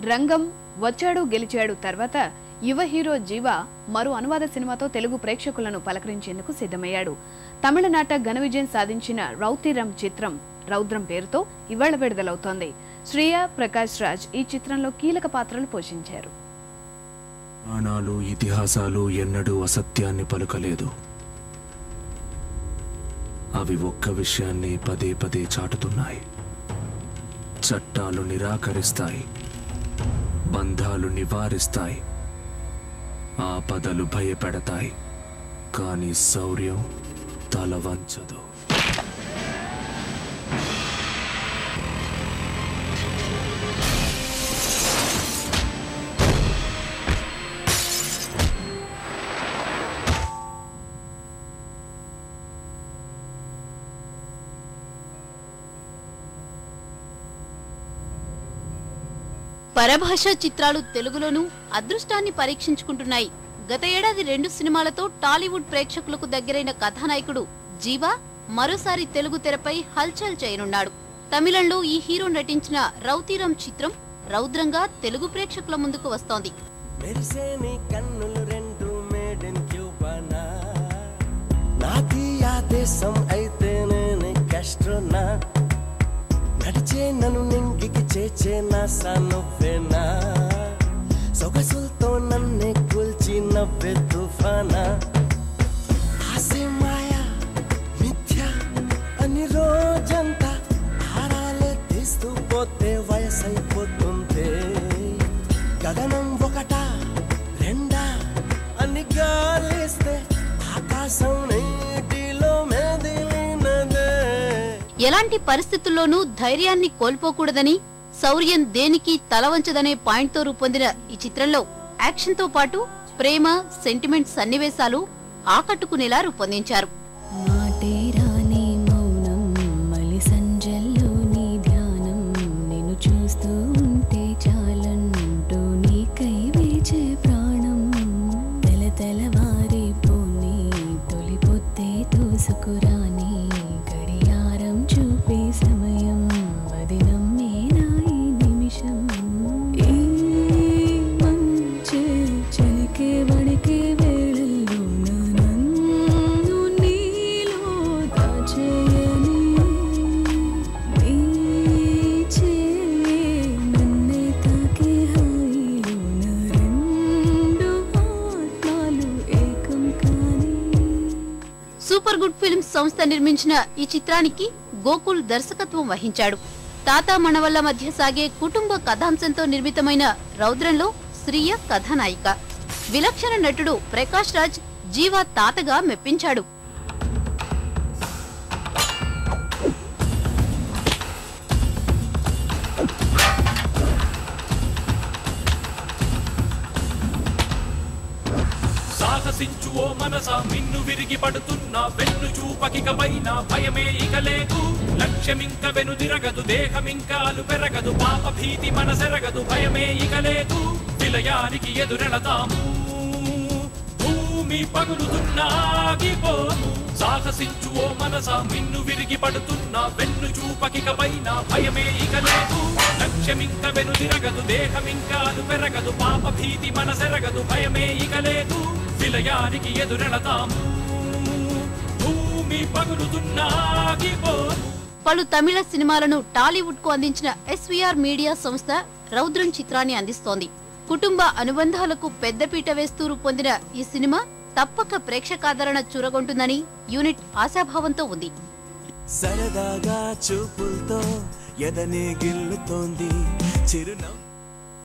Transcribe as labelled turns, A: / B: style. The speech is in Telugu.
A: రంగం వచ్చాడు గెలిచాడు తర్వాత యువ హీరో జీవ మరో అనువాద సినిమాతో తెలుగు ప్రేక్షకులను పలకరించేందుకు సిద్ధమయ్యాడు. తమిళనాట ఘన విజయం సాధించిన రౌతిరం చిత్రం రౌద్రం పేరుతో ఇవాళ విడుదలవుతోంది. శ్రేయ ప్రకాష్ రాజ్ ఈ చిత్రంలో కీలక పాత్రలు పోషించారు.
B: పురాణాలు ఇతిహాసాలు ఎన్నడూ అసత్యాన్ని పలుకలేదు. అవి ఒక్క విషయాన్ని పదే పదే చాటుతున్నాయి. చట్టాలు నిరాకరిస్తాయి. బంధాలు నివారిస్తాయి. ఆపదలు భయపెడతాయి. కానీ శౌర్యం తల వంచదు
C: పరభాష చిత్రాలు తెలుగులోనూ అదృష్టాన్ని పరీక్షించుకుంటున్నాయి. గత ఏడాది రెండు సినిమాలతో టాలీవుడ్ ప్రేక్షకులకు దగ్గరైన కథానాయకుడు జీవా మరోసారి తెలుగు తెరపై హల్చల్ చేయనున్నాడు. తమిళంలో ఈ హీరో నటించిన రౌతీరం చిత్రం రౌద్రంగా తెలుగు ప్రేక్షకుల ముందుకు వస్తోంది.
D: నడిచే నన్ను నింగికి చేచే సొగసులతో నన్నే కూల్చి నవ్వే తుఫానా? ఆసే మాయా మిథ్య అని రోజంతా హారాలే తీస్తూ పోతే వయసైపోతుంది గగనం ఒకటా రెండా అని గాలిస్తే ఆకాశం నీటిలో మెదిలినదే.
C: ఎలాంటి పరిస్థితుల్లోనూ ధైర్యాన్ని కోల్పోకూడదని శౌర్యం దేనికి తల వంచదనే పాయింట్తో రూపొందిన ఈ చిత్రంలో యాక్షన్తో పాటు ప్రేమ సెంటిమెంట్ సన్నివేశాలు ఆకట్టుకునేలా రూపొందించారు.
E: మాటే మౌనం మలి సంజల్లో నీ
C: సూపర్ గుడ్ ఫిల్మ్స్ సంస్థ నిర్మించిన ఈ చిత్రానికి గోకుల్ దర్శకత్వం వహించాడు. తాత మనవళ్ళ మధ్య సాగే కుటుంబ కథాంశంతో నిర్మితమైన రౌద్రంలో శ్రీయ కథానాయిక. విలక్షణ నటుడు ప్రకాష్ రాజ్ జీవ తాతగా మెప్పించాడు.
F: సాహసించు ఓ మనస మిన్ను విరిగి పడుతున్నా వెన్ను చూపకికపైన భయమే ఇక లేదు. లక్ష్యమింక వెనుదిరగదు దేహమింక అలు పెరగదు పాప భీతి మనసెరగదు భయమే ఇక లేదు. విలయానికి ఎదురెళతాము భూమి పగులుతున్నాగిపోము సాహసించు ఓ మనస మిన్ను విరిగి పడుతున్నా వెన్ను చూపకికపైన భయమే ఇక లేదు. లక్ష్యమింక వెనుదిరగదు దేహమింకాలు పెరగదు పాప భీతి మనసెరగదు భయమే ఇక లేదు. విలయానికి ఎదురెళతాము భూమి పగులుతున్నాగిపోను
C: పలు తమిళ సినిమాలను టాలీవుడ్కు అందించిన ఎస్వీఆర్ మీడియా సంస్థ రౌద్రం చిత్రాన్ని అందిస్తోంది. కుటుంబ అనుబంధాలకు పెద్దపీట వేస్తూ రూపొందిన ఈ సినిమా తప్పక ప్రేక్షకాదరణ చూరగొంటుందని యూనిట్ ఆశాభావంతో ఉంది.
D: సరదాగా చూపులతో ఎదనే గిల్లుతోంది. చిరునవ్వు